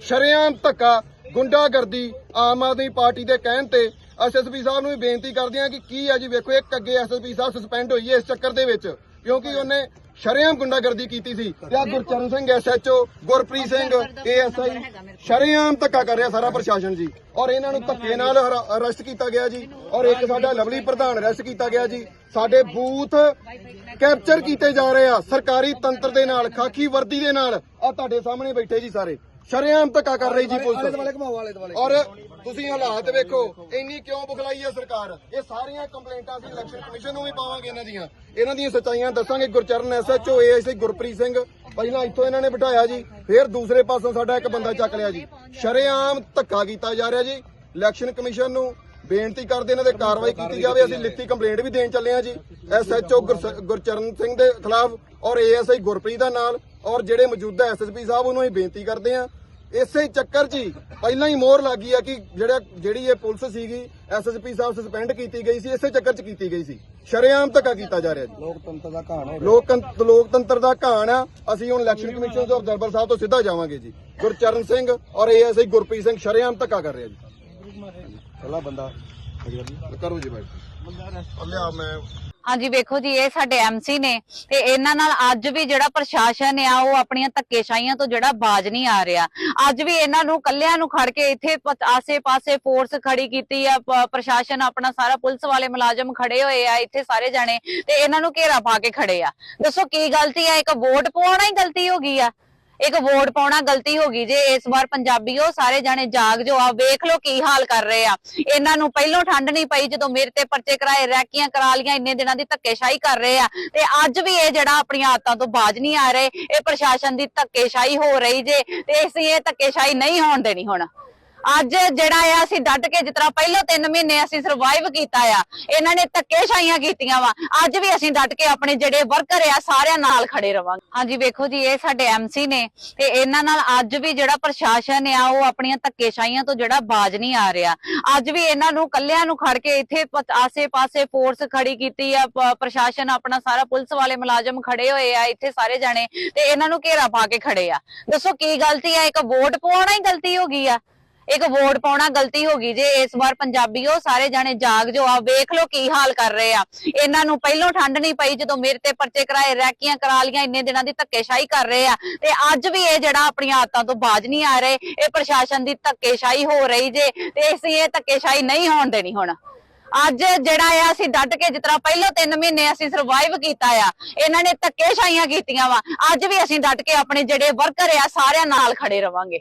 ਸ਼ਰੇਆਮ ਧੱਕਾ, ਗੁੰਡਾਗਰਦੀ ਆਮ ਆਦਮੀ ਪਾਰਟੀ ਦੇ ਕਹਿਣ ਤੇ ਐਸਐਸਪੀ ਸਾਹਿਬ ਨੂੰ ਵੀ ਬੇਨਤੀ ਕਰਦੇ ਆ ਕਿ ਕੀ ਆ ਜੀ, ਵੇਖੋ, ਇੱਕ ਅੱਗੇ ਐਸਐਸਪੀ ਸਾਹਿਬ ਸਸਪੈਂਡ ਹੋਈ ਹੈ ਇਸ ਚੱਕਰ ਦੇ ਵਿੱਚ, ਕਿਉਂਕਿ ਉਹਨੇ ਸ਼ਰੇਆਮ ਗੁੰਡਾਗਰਦੀ ਕੀਤੀ ਸੀ। ਤੇ ਆ ਗੁਰਚਰਨ ਸਿੰਘ ਐਸਐਚਓ ਗੁਰਪ੍ਰੀਤ ਸਿੰਘ ਏਐਸਆਈ ਸ਼ਰੇਆਮ ਧੱਕਾ ਕਰ ਰਿਹਾ ਸਾਰਾ ਪ੍ਰਸ਼ਾਸਨ ਜੀ। ਔਰ ਇਹਨਾਂ ਨੂੰ ਧੱਕੇ ਨਾਲ ਅਰੈਸਟ ਕੀਤਾ ਗਿਆ ਜੀ। ਔਰ ਇੱਕ ਸਾਡਾ ਲਵਲੀ ਪ੍ਰਧਾਨ ਅਰੈਸਟ ਕੀਤਾ ਗਿਆ ਜੀ। ਸਾਡੇ ਬੂਥ ਕੈਪਚਰ ਕੀਤੇ ਜਾ ਰਹੇ ਆ, ਸਰਕਾਰੀ ਤੰਤਰ ਦੇ ਨਾਲ, ਖਾਕੀ ਵਰਦੀ ਦੇ ਨਾਲ। ਆ ਤੁਹਾਡੇ ਸਾਹਮਣੇ ਬੈਠੇ ਜੀ ਸਾਰੇ। ਸ਼ਰੇਆਮ ਧੱਕਾ ਕਰ ਰਹੀ ਜੀ ਪੁਲਿਸ ਔਰ ਤੁਸੀਂ ਹਾਲਾਤ ਵੇਖੋ ਇੰਨੀ ਕਿਉਂ ਬੁਖਲਾਈ ਹੈ ਸਰਕਾਰ? ਇਹ ਸਾਰੀਆਂ ਕੰਪਲੇਂਟਾਂ ਅਸੀਂ ਇਲੈਕਸ਼ਨ ਕਮਿਸ਼ਨ ਨੂੰ ਵੀ ਪਾਵਾਂਗੇ ਇਹਨਾਂ ਦੀਆਂ। ਇਹਨਾਂ ਦੀਆਂ ਸੱਚਾਈਆਂ ਦੱਸਾਂਗੇ। ਗੁਰਚਰਨ ਐਸਐਚਓ ਏਐਸਆਈ ਗੁਰਪ੍ਰੀਤ ਸਿੰਘ ਪਹਿਲਾਂ ਇੱਥੋਂ ਇਹਨਾਂ ਨੇ ਬਿਠਾਇਆ ਜੀ ਫਿਰ ਦੂਸਰੇ ਪਾਸੋਂ ਸਾਡਾ ਇੱਕ ਬੰਦਾ ਚੱਕ ਲਿਆ ਜੀ। ਸ਼ਰੇਆਮ ਧੱਕਾ ਕੀਤਾ ਜਾ ਰਿਹਾ ਜੀ। ਇਲੈਕਸ਼ਨ ਕਮਿਸ਼ਨ ਨੂੰ ਬੇਨਤੀ ਕਰਦੇ ਇਹਨਾਂ ਤੇ ਕਾਰਵਾਈ ਕੀਤੀ ਜਾਵੇ। ਅਸੀਂ ਲਿਖਤੀ ਕੰਪਲੇਂਟ ਵੀ ਦੇਣ ਚੱਲੇ ਆ ਜੀ। ਐਸਐਚਓ ਗੁਰਚਰਨ ਸਿੰਘ ਦੇ ਖਿਲਾਫ ਔਰ ਏਐਸਆਈ ਗੁਰਪ੍ਰੀਤ ਦਾ ਨਾਲ ਔਰ ਜਿਹੜੇ ਮੌਜੂਦਾ ਐਸਐਸਪੀ ਸਾਹਿਬ ਉਹਨੂੰ ਅਸੀਂ ਬੇਨਤੀ ਕਰਦੇ ਆ ਇਸੇ ਚੱਕਰ 'ਚ ਹੀ ਪਹਿਲਾਂ ਹੀ ਮੋਹਰ ਲੱਗੀ ਆ ਕਿ ਜਿਹੜਾ ਜਿਹੜੀ ਇਹ ਪੁਲਿਸ ਸੀਗੀ ਐਸਐਸਪੀ ਸਾਹਿਬ ਸਸਪੈਂਡ ਕੀਤੀ ਗਈ ਸੀ ਇਸੇ ਚੱਕਰ 'ਚ ਕੀਤੀ ਗਈ ਸੀ। ਸ਼ਰੇਆਮ ਧੱਕਾ ਕੀਤਾ ਜਾ ਰਿਹਾ ਜੀ। ਲੋਕਤੰਤਰ ਦਾ ਕਹਾਣ ਹੈ ਲੋਕਤੰਤਰ ਲੋਕਤੰਤਰ ਦਾ ਕਹਾਣ ਆ। ਅਸੀਂ ਹੁਣ ਇਲੈਕਸ਼ਨ ਕਮਿਸ਼ਨ ਤੋਂ ਦਰਬਾਰ ਸਾਹਿਬ ਤੋਂ ਸਿੱਧਾ ਜਾਵਾਂਗੇ ਜੀ। ਗੁਰਚਰਨ ਸਿੰਘ ਔਰ ਏਐਸਆਈ ਗੁਰਪ੍ਰੀਤ ਸਿੰਘ ਸ਼ਰੇਆਮ ਧੱਕਾ ਕਰ ਰਿਹਾ ਜੀ। ਪਹਿਲਾ ਬੰਦਾ ਕਰੋ ਜੀ ਬਾਈ। ਲਿਆ ਮੈਂ ਹਾਂਜੀ, ਵੇਖੋ ਜੀ, ਇਹ ਸਾਡੇ ਐਮਸੀ ਨੇ ਤੇ ਇਹਨਾਂ ਨਾਲ ਅੱਜ ਵੀ ਜਿਹੜਾ ਪ੍ਰਸ਼ਾਸਨ ਆ, ਉਹ ਆਪਣੀਆਂ ਧੱਕੇਸ਼ਾਹੀਆਂ ਤੋਂ ਜਿਹੜਾ ਬਾਜ ਨਹੀਂ ਆ ਰਿਹਾ। ਅੱਜ ਵੀ ਇਹਨਾਂ ਨੂੰ ਕੱਲਿਆਂ ਨੂੰ ਖੜ ਕੇ ਇੱਥੇ ਆਸੇ-ਪਾਸੇ ਫੋਰਸ ਖੜੀ ਕੀਤੀ ਆ ਪ੍ਰਸ਼ਾਸਨ ਆਪਣਾ ਸਾਰਾ ਪੁਲਿਸ ਵਾਲੇ ਮੁਲਾਜ਼ਮ ਖੜੇ ਹੋਏ ਆ, ਇੱਥੇ ਸਾਰੇ ਜਾਣੇ ਤੇ ਇਹਨਾਂ ਨੂੰ ਘੇਰਾ ਪਾ ਕੇ ਖੜੇ ਆ। ਦੱਸੋ ਕੀ ਗਲਤੀ ਆ? ਇੱਕ ਵੋਟ ਪਾਉਣਾ ਹੀ ਗਲਤੀ ਹੋ ਗਈ ਆ। ਇੱਕ ਵੋਟ ਪਾਉਣਾ ਗਲਤੀ ਹੋ ਗਈ ਜੇ ਇਸ ਵਾਰ ਪੰਜਾਬੀਓ ਸਾਰੇ ਜਾਣੇ ਜਾਗ ਜੋ ਆ ਵੇਖ ਲਓ ਕੀ ਹਾਲ ਕਰ ਰਹੇ ਆ। ਇਹਨਾਂ ਨੂੰ ਪਹਿਲੋਂ ਠੰਡ ਨਹੀਂ ਪਈ ਜਦੋਂ ਮੇਰੇ ਤੇ ਪਰਚੇ ਕਰਾਏ, ਰੈਕੀਆਂ ਕਰਾ ਲੀਆਂ ਇੰਨੇ ਦਿਨਾਂ ਦੀ ਧੱਕੇਸ਼ਾਹੀ ਕਰ ਰਹੇ ਆ। ਤੇ ਅੱਜ ਵੀ ਇਹ ਜਿਹੜਾ ਆਪਣੀਆਂ ਆਦਤਾਂ ਤੋਂ ਬਾਜ ਨਹੀਂ ਆ ਰਹੇ, ਇਹ ਪ੍ਰਸ਼ਾਸਨ ਦੀ ਧੱਕੇਸ਼ਾਹੀ ਹੋ ਰਹੀ ਜੇ, ਤੇ ਅਸੀਂ ਇਹ ਧੱਕੇਸ਼ਾਹੀ ਨਹੀਂ ਹੋਣ ਦੇਣੀ ਹੁਣ। ਅੱਜ ਜਿਹੜਾ ਆ, ਅਸੀਂ ਡਟ ਕੇ ਜਿਸ ਤਰ੍ਹਾਂ ਪਹਿਲਾਂ 3 ਮਹੀਨੇ ਅਸੀਂ ਸਰਵਾਈਵ ਕੀਤਾ ਆ, ਇਹਨਾਂ ਨੇ ਧੱਕੇਸ਼ਾਹੀਆਂ ਕੀਤੀਆਂ ਵਾ, ਅੱਜ ਵੀ ਅਸੀਂ ਡਟ ਕੇ ਆਪਣੇ ਜਿਹੜੇ ਵਰਕਰ ਆ, ਸਾਰਿਆਂ ਨਾਲ ਖੜੇ ਰਵਾਂਗੇ। ਹਾਂਜੀ, ਵੇਖੋ ਜੀ, ਇਹ ਸਾਡੇ ਐਮਸੀ ਨੇ ਤੇ ਇਹਨਾਂ ਨਾਲ ਅੱਜ ਵੀ ਜਿਹੜਾ ਪ੍ਰਸ਼ਾਸਨ ਆ, ਉਹ ਆਪਣੀਆਂ ਧੱਕੇਸ਼ਾਹੀਆਂ ਤੋਂ ਜਿਹੜਾ ਬਾਜ ਨਹੀਂ ਆ ਰਿਹਾ। ਅੱਜ ਵੀ ਇਹਨਾਂ ਨੂੰ ਕੱਲਿਆਂ ਨੂੰ ਖੜ ਕੇ ਇੱਥੇ ਆਸੇ-ਪਾਸੇ ਫੋਰਸ ਖੜੀ ਕੀਤੀ ਆ ਪ੍ਰਸ਼ਾਸਨ ਆਪਣਾ ਸਾਰਾ ਪੁਲਿਸ ਵਾਲੇ ਮੁਲਾਜ਼ਮ ਖੜੇ ਹੋਏ ਆ, ਇੱਥੇ ਸਾਰੇ ਜਾਣੇ ਤੇ ਇਹਨਾਂ ਨੂੰ ਘੇਰਾ ਪਾ ਕੇ ਖੜੇ ਆ। ਦੱਸੋ ਕੀ ਗਲਤੀ ਆ, ਇੱਕ ਵੋਟ ਪਾਉਣਾ ਹੀ ਗਲਤੀ ਹੋ ਗਈ ਆ? ਇੱਕ ਵੋਟ ਪਾਉਣਾ ਗਲਤੀ ਹੋ ਗਈ ਜੇ ਇਸ ਵਾਰ ਪੰਜਾਬੀਓ ਸਾਰੇ ਜਾਣੇ ਜਾਗ ਜੋ ਆ ਵੇਖ ਲਓ ਕੀ ਹਾਲ ਕਰ ਰਹੇ ਆ। ਇਹਨਾਂ ਨੂੰ ਪਹਿਲੋਂ ਠੰਡ ਨਹੀਂ ਪਈ ਜਦੋਂ ਮੇਰੇ ਤੇ ਪਰਚੇ ਕਰਾਏ, ਰੈਕੀਆਂ ਕਰਾ ਲੀਆਂ ਇੰਨੇ ਦਿਨਾਂ ਦੀ ਧੱਕੇਸ਼ਾਹੀ ਕਰ ਰਹੇ ਆ। ਤੇ ਅੱਜ ਵੀ ਇਹ ਜਿਹੜਾ ਆਪਣੀਆਂ ਆਦਤਾਂ ਤੋਂ ਬਾਜ ਨਹੀਂ ਆ ਰਹੇ, ਇਹ ਪ੍ਰਸ਼ਾਸਨ ਦੀ ਧੱਕੇਸ਼ਾਹੀ ਹੋ ਰਹੀ ਜੇ, ਤੇ ਅਸੀਂ ਇਹ ਧੱਕੇਸ਼ਾਹੀ ਨਹੀਂ ਹੋਣ ਦੇਣੀ ਹੁਣ। ਅੱਜ ਜਿਹੜਾ ਆ, ਅਸੀਂ ਡੱਟ ਕੇ ਜਿਸ ਤਰ੍ਹਾਂ ਪਹਿਲਾਂ 3 ਮਹੀਨੇ ਅਸੀਂ ਸਰਵਾਈਵ ਕੀਤਾ ਆ, ਇਹਨਾਂ ਨੇ ਧੱਕੇਸ਼ਾਹੀਆਂ ਕੀਤੀਆਂ ਵਾ। ਅੱਜ ਵੀ ਅਸੀਂ ਡੱਟ ਕੇ ਆਪਣੇ ਜਿਹੜੇ ਵਰਕਰ ਆ, ਸਾਰਿਆਂ ਨਾਲ ਖੜੇ ਰਵਾਂਗੇ।